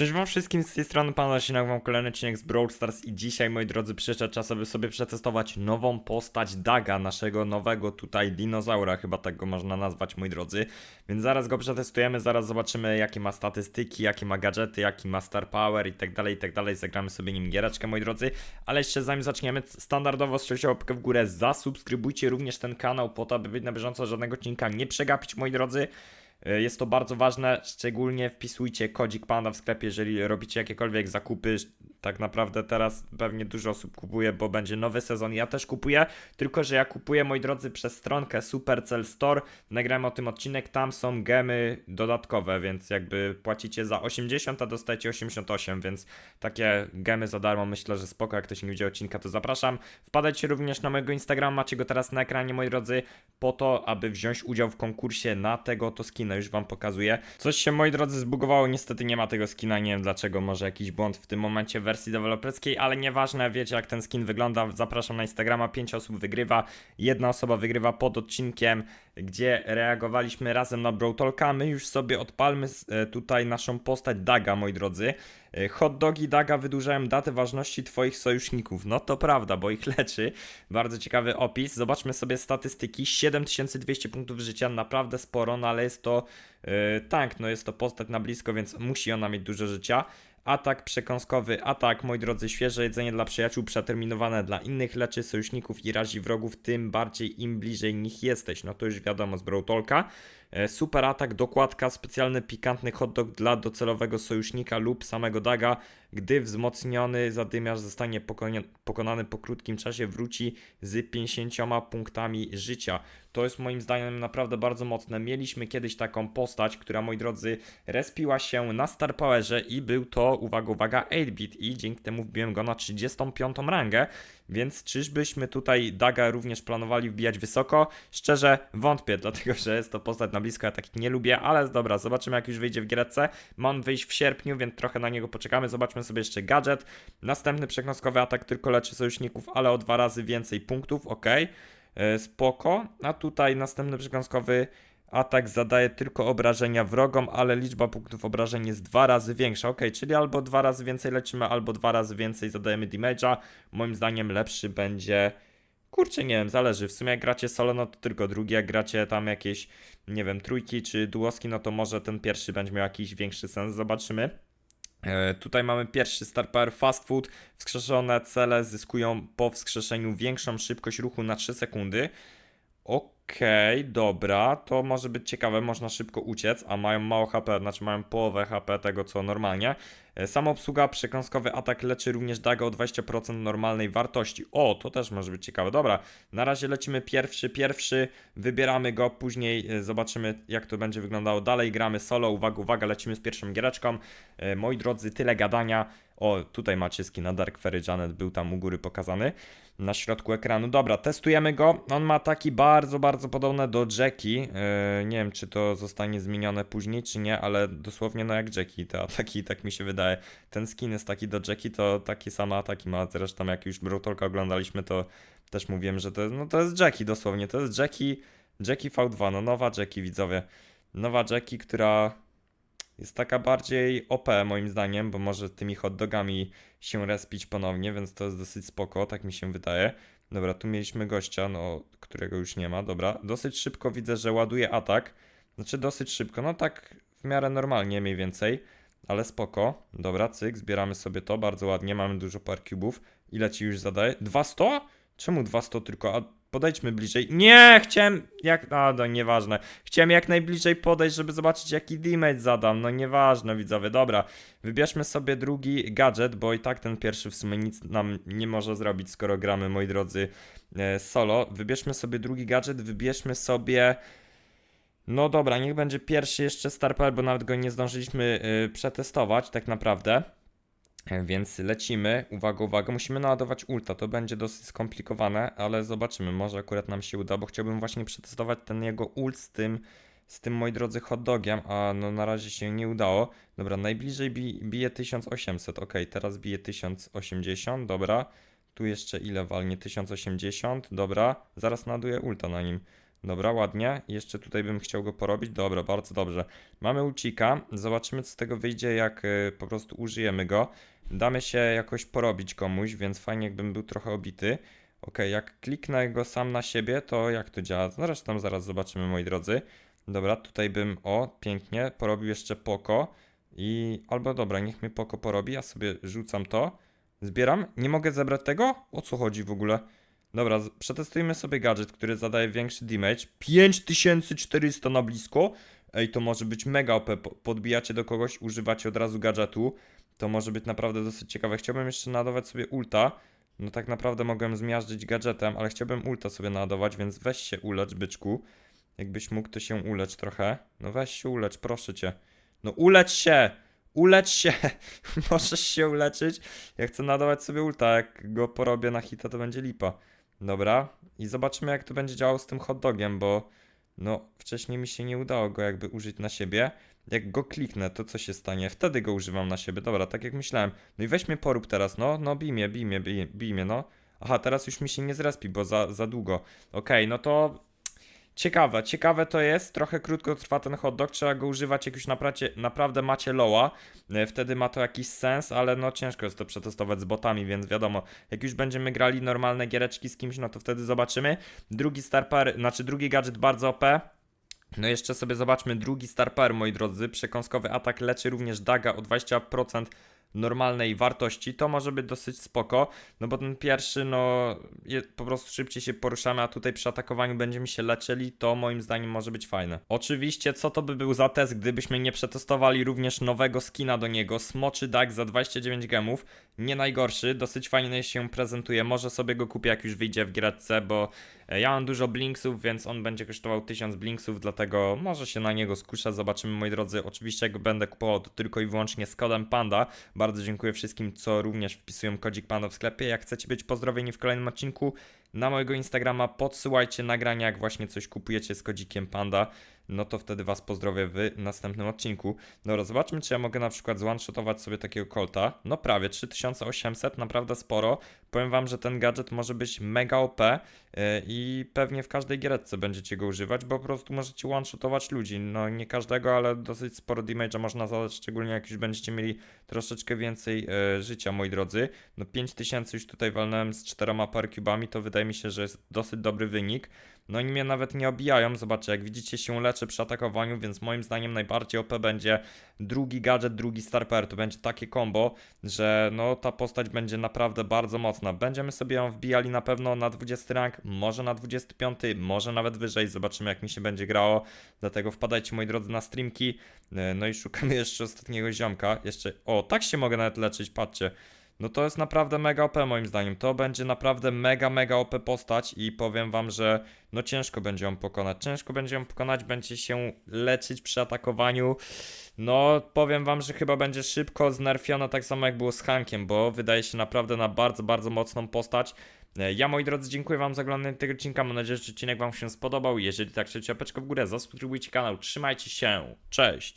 Cześć wam wszystkim, z tej strony Pan Lasinak, mam kolejny odcinek z Brawl Stars i dzisiaj, moi drodzy, przyszedł czas, aby sobie przetestować nową postać Daga, naszego nowego tutaj dinozaura, chyba tak go można nazwać, moi drodzy. Więc zaraz go przetestujemy, zaraz zobaczymy, jakie ma statystyki, jakie ma gadżety, jaki ma star power i tak dalej, i tak dalej. Zagramy sobie nim giereczkę, moi drodzy. Ale jeszcze zanim zaczniemy, standardowo strzelcie łapkę w górę, zasubskrybujcie również ten kanał po to, aby być na bieżąco, żadnego odcinka nie przegapić, moi drodzy. E, Jest to bardzo ważne, szczególnie wpisujcie kodzik Panda w sklepie, jeżeli robicie jakiekolwiek zakupy. Tak naprawdę teraz pewnie dużo osób kupuje, bo będzie nowy sezon. Ja też kupuję, tylko że ja kupuję, moi drodzy, przez stronkę Supercell Store. Nagrałem o tym odcinek, tam są gemy dodatkowe, więc jakby płacicie za 80, a dostajecie 88, więc takie gemy za darmo myślę, że spoko. Jak ktoś nie widział odcinka, to zapraszam. Wpadajcie również na mojego Instagrama, macie go teraz na ekranie, moi drodzy, po to, aby wziąć udział w konkursie na tego to skina. Już wam pokazuję. Coś się, moi drodzy, zbugowało. Niestety nie ma tego skina. Nie wiem dlaczego. Może jakiś błąd w tym momencie wersji deweloperskiej, ale nieważne. Wiecie, jak ten skin wygląda. Zapraszam na Instagrama. 5 osób wygrywa. Jedna osoba wygrywa pod odcinkiem, gdzie reagowaliśmy razem na Brawl Talka. My już sobie odpalmy e, tutaj naszą postać Daga, moi drodzy. E, Hot dogi Daga wydłużają datę ważności Twoich sojuszników. No to prawda, bo ich leczy. Bardzo ciekawy opis. Zobaczmy sobie statystyki. 7200 punktów życia, naprawdę sporo, no ale jest to yy, tank, no jest to postać na blisko, więc musi ona mieć dużo życia. Atak przekąskowy, atak, moi drodzy, świeże jedzenie dla przyjaciół, przeterminowane dla innych, leczy sojuszników i razi wrogów, tym bardziej im bliżej nich jesteś. No to już wiadomo z. E, Super atak, dokładka, specjalny pikantny hotdog dla docelowego sojusznika lub samego Daga. Gdy wzmocniony zadymiarz zostanie pokonany po krótkim czasie, wróci z 50 punktami życia. To jest moim zdaniem naprawdę bardzo mocne. Mieliśmy kiedyś taką postać, która, moi drodzy, respiła się na Star Powerze i był to, uwaga, uwaga, 8-bit i dzięki temu wbiłem go na 35 rangę. Więc czyżbyśmy tutaj Daga również planowali wbijać wysoko? Szczerze wątpię, dlatego że jest to postać na blisko, ja takich nie lubię, ale dobra, zobaczymy jak już wyjdzie w gierce. Ma on wyjść w sierpniu, więc trochę na niego poczekamy. Zobaczmy sobie jeszcze gadżet. Następny przekąskowy atak tylko leczy sojuszników, ale o dwa razy więcej punktów, ok. E, Spoko. A tutaj następny przekąskowy atak zadaje tylko obrażenia wrogom, ale liczba punktów obrażeń jest dwa razy większa. Ok, czyli albo dwa razy więcej lecimy, albo dwa razy więcej zadajemy damage'a. Moim zdaniem lepszy będzie. Kurczę, nie wiem, zależy. W sumie jak gracie solo, no to tylko drugi. Jak gracie tam jakieś, nie wiem, trójki czy duoski, no to może ten pierwszy będzie miał jakiś większy sens. Zobaczymy. E, Tutaj mamy pierwszy Star Power Fast Food. Wskrzeszone cele zyskują po wskrzeszeniu większą szybkość ruchu na 3 sekundy. Okej, dobra, to może być ciekawe, można szybko uciec, a mają mało HP, znaczy mają połowę HP tego co normalnie. E, Samoobsługa, przekąskowy atak leczy również Daga o 20% normalnej wartości. O, to też może być ciekawe. Dobra, na razie lecimy pierwszy, pierwszy, wybieramy go, później e, zobaczymy jak to będzie wyglądało dalej. Gramy solo, uwaga, uwaga, lecimy z pierwszą giereczką. E, Moi drodzy, tyle gadania. O, tutaj macie na Dark Fairy Janet, był tam u góry pokazany na środku ekranu. Dobra, testujemy go. On ma taki bardzo, bardzo podobny do Jackie. Yy, nie wiem, czy to zostanie zmienione później, czy nie, ale dosłownie no jak Jackie te ataki, tak mi się wydaje. Ten skin jest taki do Jackie, to takie same ataki ma. Zresztą jak już Brutolka oglądaliśmy, to też mówiłem, że to, no to jest Jackie dosłownie. To jest Jackie, Jackie V2, no nowa Jackie, widzowie. Nowa Jackie, która jest taka bardziej OP moim zdaniem, bo może tymi hot dogami się respić ponownie, więc to jest dosyć spoko, tak mi się wydaje. Dobra, tu mieliśmy gościa, no, którego już nie ma, dobra. Dosyć szybko widzę, że ładuje atak. Znaczy dosyć szybko, no tak w miarę normalnie mniej więcej, ale spoko. Dobra, cyk, zbieramy sobie to, bardzo ładnie, mamy dużo par cubów. Ile ci już zadaje? 200? Czemu 200 tylko? A podejdźmy bliżej. Nie, chciałem jak... A, no nieważne. Chciałem jak najbliżej podejść, żeby zobaczyć jaki damage zadam. No nieważne, widzowie. Dobra, wybierzmy sobie drugi gadżet, bo i tak ten pierwszy w sumie nic nam nie może zrobić, skoro gramy, moi drodzy, e, solo. Wybierzmy sobie drugi gadżet, wybierzmy sobie... No dobra, niech będzie pierwszy jeszcze Star Power, bo nawet go nie zdążyliśmy y, przetestować tak naprawdę. Więc lecimy. Uwaga, uwaga, musimy naładować ulta. To będzie dosyć skomplikowane, ale zobaczymy. Może akurat nam się uda, bo chciałbym właśnie przetestować ten jego ult z tym, z tym moi drodzy hot dogiem, a no na razie się nie udało. Dobra, najbliżej bi, bije 1800. Ok, teraz bije 1080. Dobra. Tu jeszcze ile walnie? 1080. Dobra. Zaraz naduję ulta na nim. Dobra, ładnie. Jeszcze tutaj bym chciał go porobić. Dobra, bardzo dobrze. Mamy ulcika. Zobaczymy, co z tego wyjdzie, jak y, po prostu użyjemy go. Damy się jakoś porobić komuś, więc fajnie, jakbym był trochę obity. Okej, jak kliknę go sam na siebie, to jak to działa? Zresztą zaraz zobaczymy, moi drodzy. Dobra, tutaj bym, o, pięknie, porobił jeszcze poko. I albo dobra, niech mnie poko porobi, ja sobie rzucam to. Zbieram. Nie mogę zebrać tego? O co chodzi w ogóle? Dobra, przetestujmy sobie gadżet, który zadaje większy damage. 5400 na blisko. Ej, to może być mega OP. Po- Podbijacie do kogoś, używacie od razu gadżetu. To może być naprawdę dosyć ciekawe. Chciałbym jeszcze naładować sobie ulta. No tak naprawdę mogłem zmiażdżyć gadżetem, ale chciałbym ulta sobie naładować, więc weź się ulecz, byczku. Jakbyś mógł, to się ulecz trochę. No weź się ulecz, proszę cię. No ulecz się! Ulecz się! Możesz się uleczyć. Ja chcę nadawać sobie ulta, jak go porobię na hita, to będzie lipa. Dobra, i zobaczymy jak to będzie działało z tym hot dogiem, bo no wcześniej mi się nie udało go jakby użyć na siebie. Jak go kliknę, to co się stanie? Wtedy go używam na siebie. Dobra, tak jak myślałem. No i weź mnie porób teraz, no, no bij mnie, bij mnie, bij, bij mnie, no. Aha, teraz już mi się nie zrespi, bo za, za długo. Okej, no to ciekawe, ciekawe to jest. Trochę krótko trwa ten hot dog, trzeba go używać jak już naprawcie, naprawdę macie loa. E, Wtedy ma to jakiś sens, ale no ciężko jest to przetestować z botami, więc wiadomo, jak już będziemy grali normalne giereczki z kimś, no to wtedy zobaczymy. Drugi star power, znaczy drugi gadżet bardzo OP. No jeszcze sobie zobaczmy drugi star power, moi drodzy. Przekąskowy atak leczy również daga o 20% normalnej wartości. To może być dosyć spoko, no bo ten pierwszy, no je, po prostu szybciej się poruszamy, a tutaj przy atakowaniu będziemy się leczyli, to moim zdaniem może być fajne. Oczywiście, co to by był za test, gdybyśmy nie przetestowali również nowego skina do niego, Smoczy Dag za 29 gemów, nie najgorszy, dosyć fajnie się prezentuje, może sobie go kupię jak już wyjdzie w gierce, bo e, ja mam dużo blinksów, więc on będzie kosztował 1000 blinksów, dlatego może się na niego skuszę, zobaczymy moi drodzy, oczywiście jak będę kupował to tylko i wyłącznie z kodem PANDA, bardzo dziękuję wszystkim, co również wpisują kodzik PANDA w sklepie, jak chcecie być pozdrowieni w kolejnym odcinku, na mojego Instagrama podsyłajcie nagrania, jak właśnie coś kupujecie z kodzikiem PANDA, no to wtedy was pozdrowię w następnym odcinku. Dobra, zobaczmy, czy ja mogę na przykład zone-shotować sobie takiego kolta. No prawie, 3800, naprawdę sporo. Powiem wam, że ten gadżet może być mega OP yy, i pewnie w każdej giereczce będziecie go używać, bo po prostu możecie one-shotować ludzi. No nie każdego, ale dosyć sporo damage'a można zadać, szczególnie jak już będziecie mieli troszeczkę więcej yy, życia, moi drodzy. No 5000 już tutaj walnąłem z czteroma parcubami, to wydaje mi się, że jest dosyć dobry wynik. No oni mnie nawet nie obijają, zobaczcie, jak widzicie się leczę przy atakowaniu, więc moim zdaniem najbardziej OP będzie drugi gadżet, drugi star power. To będzie takie combo, że no ta postać będzie naprawdę bardzo mocna. Będziemy sobie ją wbijali na pewno na 20 rank, może na 25, może nawet wyżej, zobaczymy jak mi się będzie grało. Dlatego wpadajcie moi drodzy na streamki, E, no i szukamy jeszcze ostatniego ziomka. Jeszcze, o tak się mogę nawet leczyć, patrzcie. No to jest naprawdę mega OP moim zdaniem. To będzie naprawdę mega, mega OP postać i powiem wam, że no ciężko będzie ją pokonać. Ciężko będzie ją pokonać, będzie się leczyć przy atakowaniu. No powiem wam, że chyba będzie szybko znerfiona tak samo jak było z Hankiem, bo wydaje się naprawdę na bardzo, bardzo mocną postać. E, Ja moi drodzy dziękuję wam za oglądanie tego odcinka, mam nadzieję, że odcinek wam się spodobał. Jeżeli tak, to łapeczkę w górę, zasubskrybujcie kanał, trzymajcie się, cześć!